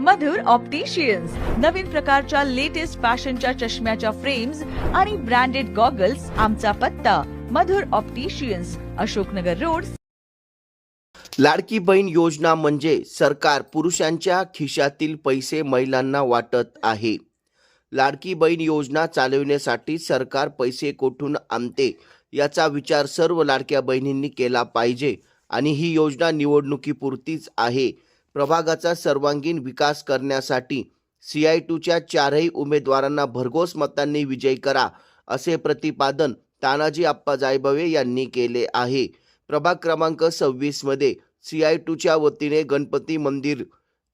मधुर opticians नवीन प्रकारच्या latest फॅशनच्या चष्म्याच्या फ्रेम्स आणि ब्रँडेड गॉगल्स आमचा पत्ता. Madhur opticians Ashoknagar road. लाडकी बहीण योजना म्हणजे सरकार पुरुषांच्या खिशातील पैसे महिलांना वाटत आहे. लाडकी बहीण योजना चालविण्यासाठी सरकार पैसे कोठून आणते याचा विचार सर्व लाडक्या बहिणींनी केला पाहिजे आणि ही योजना निवडणुकीपुरतीच आहे. प्रभागाचा सर्वांगीण विकास करण्यासाठी सी आय टूच्या चारही उमेदवारांना भरघोस मतांनी विजयी करा असे प्रतिपादन तानाजी आप्पा जायबवे यांनी केले आहे. प्रभाग क्रमांक सव्वीसमध्ये सी आय टूच्या वतीने गणपती मंदिर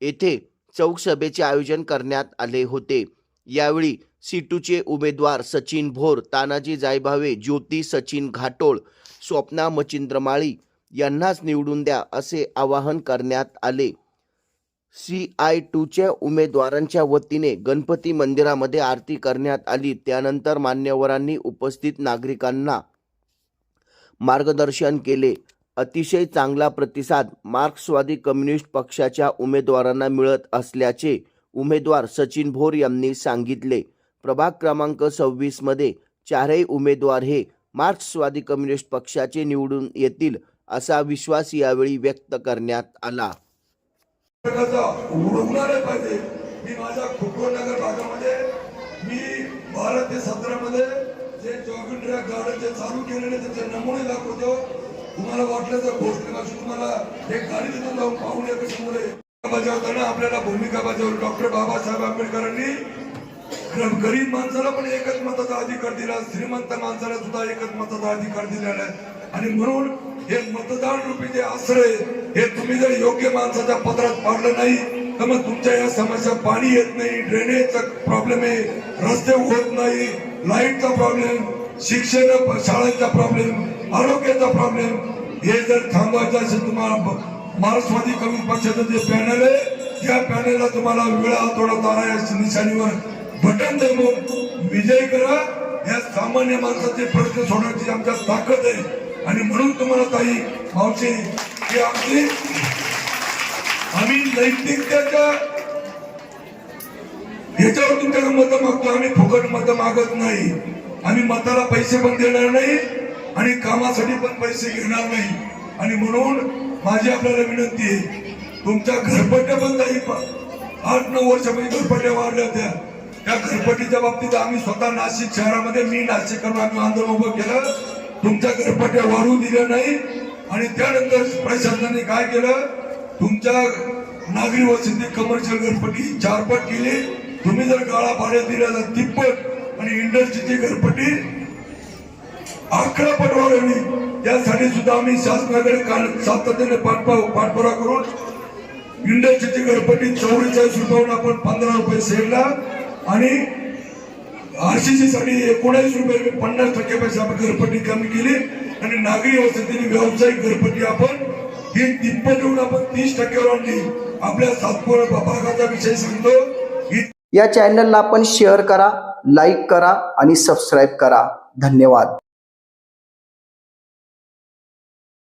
येथे चौक सभेचे आयोजन करण्यात आले होते. यावेळी सी टूचे उमेदवार सचिन भोर तानाजी जायभावे ज्योती सचिन घाटोळ स्वप्ना मचिंद्रमाळी यांनाच निवडून द्या असे आवाहन करण्यात आले. सी आय टूच्या उमेदवारांच्या वतीने गणपती मंदिरामध्ये आरती करण्यात आली. त्यानंतर मान्यवरांनी उपस्थित नागरिकांना मार्गदर्शन केले. अतिशय चांगला प्रतिसाद मार्क्सवादी कम्युनिस्ट पक्षाच्या उमेदवारांना मिळत असल्याचे उमेदवार सचिन भोर यांनी सांगितले. प्रभाग क्रमांक सव्वीसमध्ये चारही उमेदवार हे मार्क्सवादी कम्युनिस्ट पक्षाचे निवडून येतील असा विश्वास यावेळी व्यक्त करण्यात आला. प्रकारचा उडवणारे पाहिजे. मी माझ्या खुटवड नगर भागामध्ये मी बारा ते सतरामध्ये जे जॉगिंग ट्रॅक गार्डन जे चालू केलेले त्याचे नमुने दाखवतो. तुम्हाला वाटलं तर गोष्ट अशी तुम्हाला एक गाडी तिथून जाऊन पाहून या कशामुळे बजावताना आपल्याला भूमिका बजावली. डॉक्टर बाबासाहेब आंबेडकरांनी गरीब माणसाला पण एकच मताचा अधिकार दिला. श्रीमंत माणसाला सुद्धा एकच मताचा अधिकार दिलेला आहे. आणि म्हणून हे मतदान रूपी जे आश्रय हे तुम्ही जर योग्य माणसाच्या पत्रात पाडलं नाही तर मग तुमच्या या समस्या पाणी येत नाही ड्रेनेजचा प्रॉब्लेम आहे रस्ते होत नाही लाईटचा प्रॉब्लेम शिक्षण शाळेचा प्रॉब्लेम आरोग्याचा प्रॉब्लेम हे जर थांबवायचं असेल तुम्हाला मार्क्सवादी कमी पक्षाचं जे पॅनल आहे त्या पॅनलला तुम्हाला वेळा थोडा तारा या निशाणीवर बटन दाबून विजय करा. या सामान्य माणसाचे प्रश्न सोडवण्याची आमच्या ताकद आहे. आणि म्हणून तुम्हाला ताई मावशी की आमची आम्ही नैतिकतेच्या याच्यावर तुमच्याकडे मतं मागतो. आम्ही फुकट मतं मागत नाही. आम्ही मताला पैसे पण देणार नाही आणि कामासाठी पण पैसे घेणार नाही. आणि म्हणून माझी आपल्याला विनंती आहे तुमच्या घरपट्ट्या पण काही आठ नऊ वर्षामध्ये घरपट्ट्या वाढल्या होत्या. त्या घरपट्टीच्या बाबतीत आम्ही स्वतः नाशिक शहरामध्ये मी नाशिक करून आम्ही आंदोलन उभं केलं. तुमच्या घरपट्ट्या वाढू दिल्या नाही आणि त्यानंतर प्रशासनाने काय केलं? तुमच्या नागरी वसती कमर्शियल घरपट्टी चारपट केली. तुम्ही जर गाळा भाड्यात दिल्या तर तिप्पट आणि इंडस्ट्रीची घरपट्टी अकरा पट वाढवली. त्यासाठी सुद्धा आम्ही शासनाकडे काल- सातत्याने पाठपुरा करून इंडस्ट्रीची घरपट्टी चौवेचाळीस रुपयावर आपण पंधरा रुपये सेडला आणि आरसीसी साठी एकोणीस रुपये पन्नास टक्क्यापेक्षा आपण घरपट्टी कमी केली आणि नागरी वसतीने व्यावसायिक घरपट्टी आपण ही तिप्पट येऊन आपण तीस टक्क्यावर आणली. आपल्या सातपुरा भागाचा विषय सांगतो. या चॅनलला आपण शेअर करा लाईक करा आणि सबस्क्राईब करा. धन्यवाद.